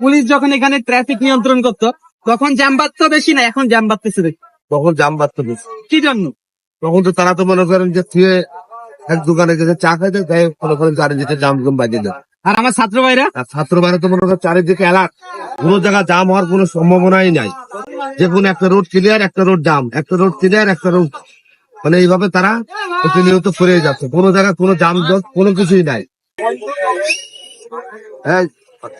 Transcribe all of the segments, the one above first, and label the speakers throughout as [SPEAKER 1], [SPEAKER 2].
[SPEAKER 1] Police যখন এখানে traffic নিয়ন্ত্রণ করতো তখন জ্যাম বাড়তো বেশি না এখন জ্যাম বাড়তেছে বেশি।
[SPEAKER 2] তখন জাম বাড়তো বেশি।
[SPEAKER 1] কি জন্য?
[SPEAKER 2] তখন তো তারা তো মনে করেন যে থুয়ে এক দোকানে গেছে চা খাইতে তাই মনে করেন চারিদিকে জাম জম বাজিয়ে দেয়।
[SPEAKER 1] আর আমার ছাত্র ভাইরা?
[SPEAKER 2] ছাত্র বাইরে তো মনে করেন চারিদিকে অ্যালার্ট কোনো জায়গা জাম হওয়ার কোনো সম্ভাবনাই নাই। যে কোনো একটা রোড ক্লিয়ার একটা রোড জাম একটা রোড ক্লিয়ার একটা রোড মানে এইভাবে তারা প্রতিনিয়ত করে যাচ্ছে। কোনো জায়গায় কোনো জাম জট কোনো কিছুই নাই। এই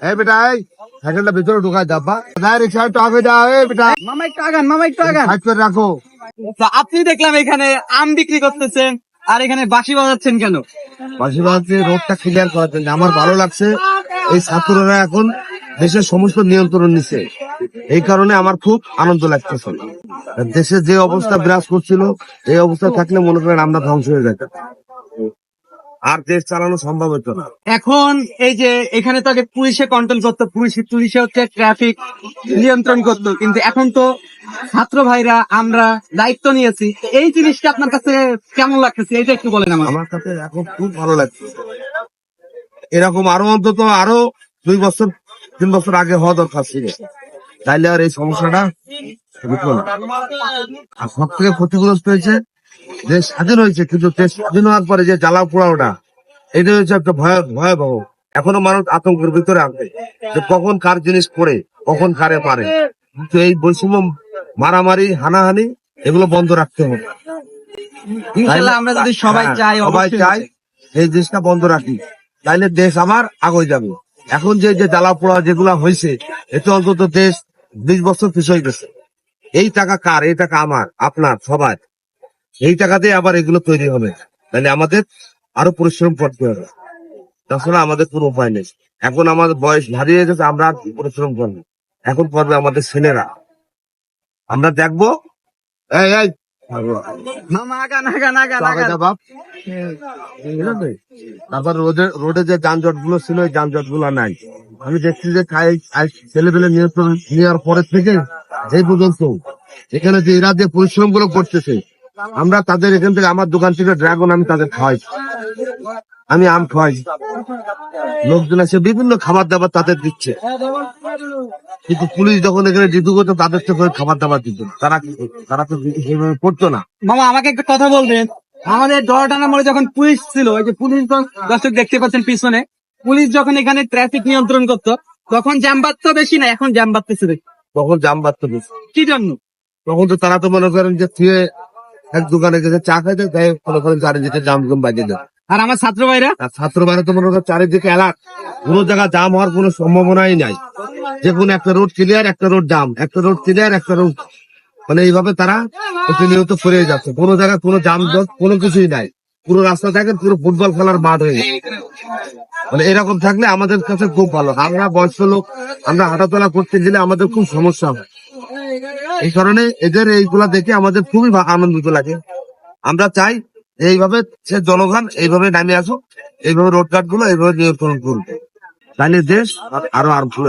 [SPEAKER 2] এই বেটা এই সাইকেলটা ভিতরে ঢুকায় যাবা দায় রিক্সা একটু আগে যাও এই বেটা
[SPEAKER 1] মামা একটু আগান মামা একটু আগান।
[SPEAKER 2] সাইড করে রাখো।
[SPEAKER 1] আপনি দেখলাম এখানে আম বিক্রি করতেছেন আর এখানে বাঁশি বাজাচ্ছেন কেন?
[SPEAKER 2] পাশাপাশি রোডটা ক্লিয়ার করার জন্য। আমার ভালো লাগছে এই ছাত্ররা এখন দেশের সমস্ত নিয়ন্ত্রণ নিচ্ছে এই কারণে আমার খুব আনন্দ লাগতেছে। দেশে যে অবস্থা বিরাজ করছিল এই অবস্থা থাকলে মনে করেন আমরা ধ্বংস হয়ে যেতাম। আর দেশ চালানো সম্ভব হতো না।
[SPEAKER 1] এখন এই যে এখানে তো আগে পুলিশে কন্ট্রোল করতো পুলিশ পুলিশে হচ্ছে ট্রাফিক নিয়ন্ত্রণ করতো। কিন্তু এখন তো ছাত্র ভাইরা আমরা দায়িত্ব নিয়েছি। এই জিনিসটা আপনার কাছে কেমন লাগতেছে? এটা একটু বলেন আমার
[SPEAKER 2] আমার কাছে এখন খুব ভালো লাগছে। এরকম আরও অন্তত আরও দুই বছর তিন বছর আগে হওয়া দরকার ছিল। তাইলে আর এই সমস্যাটা আর সব থেকে ক্ষতিগ্রস্ত হয়েছে স্বাধীন হয়েছে কিন্তু দেশ স্বাধীন হওয়ার পরে যে জ্বালা পোড়াওটা এটা হচ্ছে একটা ভয় ভয়াবহ। এখনও মানুষ আতঙ্কের ভিতরে আছে যে কখন কার জিনিস পড়ে কখন কারে পারে। কিন্তু এই বৈষম্য মারামারি হানাহানি এগুলো বন্ধ রাখতে হবে।
[SPEAKER 1] আমরা যদি সবাই
[SPEAKER 2] হ্যাঁ,
[SPEAKER 1] চাই
[SPEAKER 2] সবাই চাই এই দেশটা বন্ধ রাখি। তাইলে দেশ আবার আগে যাবে। এখন যে যে জ্বালা পোড়া যেগুলা হয়েছে এতে অন্তত দেশ বিশ বছর পিছিয়ে গেছে। এই টাকা কার? এই টাকা আমার আপনার সবার। এই টাকা দিয়ে আবার এগুলো তৈরি হবে। তাহলে আমাদের আরও পরিশ্রম করতে হবে। তাছাড়া আমাদের কোনো উপায় নেই। এখন আমাদের বয়স হারিয়ে গেছে আমরা আর পরিশ্রম করব? এখন করবে আমাদের ছেলেরা। আমরা দেখব। এই এই। যা? তারপর রোডে রোডে যে যানজটগুলো ছিল ওই যানজটগুলো নাই। আমি দেখছি যে ছেলে পেলে নিয়ন্ত্রণ নেওয়ার পরের থেকে এই পর্যন্ত এখানে যে এরা যে পরিশ্রমগুলো করতেছে আমরা তাদের এখান থেকে আমার দোকান থেকে ড্রাগন আমি তাদের খাওয়াই। আমি আম খাওয়াই। লোকজন আছে বিভিন্ন খাবার দাবার তাদের দিচ্ছে। কিন্তু পুলিশ যখন এখানে ডিউটি করতো তাদের তো খাবার দাবার দিত। তারা তারা তো সেইভাবে করতো না।
[SPEAKER 1] মামা আমাকে একটা কথা বলবেন? আমাদের দরটানা মোড়ে যখন পুলিশ ছিল ওই যে পুলিশ দর্শক দেখতে পাচ্ছেন পিছনে পুলিশ যখন এখানে ট্রাফিক নিয়ন্ত্রণ করতো তখন জ্যাম বাড়তো বেশি না এখন জ্যাম বাড়তেছে বেশি।
[SPEAKER 2] তখন জাম বাড়তো বেশি।
[SPEAKER 1] কি জন্য?
[SPEAKER 2] তখন তো তারা তো মনে করেন যে থুয়ে এক দোকানে গেছে চা খাইতে তাই মনে করেন চারিদিকে জাম জম দেয়।
[SPEAKER 1] আর আমার ছাত্র ভাইরা?
[SPEAKER 2] ছাত্র বাইরে তো মনে করেন চারিদিকে অ্যালার্ট কোনো জায়গা জাম হওয়ার কোনো সম্ভাবনাই নাই। যে কোনো একটা রোড ক্লিয়ার একটা রোড জাম। একটা রোড ক্লিয়ার একটা রোড মানে এইভাবে তারা প্রতিনিয়ত করে যাচ্ছে। কোনো জায়গায় কোনো জাম জট কোনো কিছুই নাই। পুরো রাস্তা থাকে পুরো ফুটবল খেলার মাঠ হয়ে গেছে। মানে এরকম থাকলে আমাদের কাছে খুব ভালো। আমরা বয়স্ক লোক আমরা হাঁটাচলা করতে গেলে আমাদের খুব সমস্যা হয়। এই কারণে এদের এইগুলা দেখে আমাদের খুবই আনন্দিত লাগে। আমরা চাই এইভাবে সে জনগণ এইভাবে নামে আসো এইভাবে রোড কাটগুলো এইভাবে নিয়ন্ত্রণ করবে তাহলে দেশ আরও আর ভালো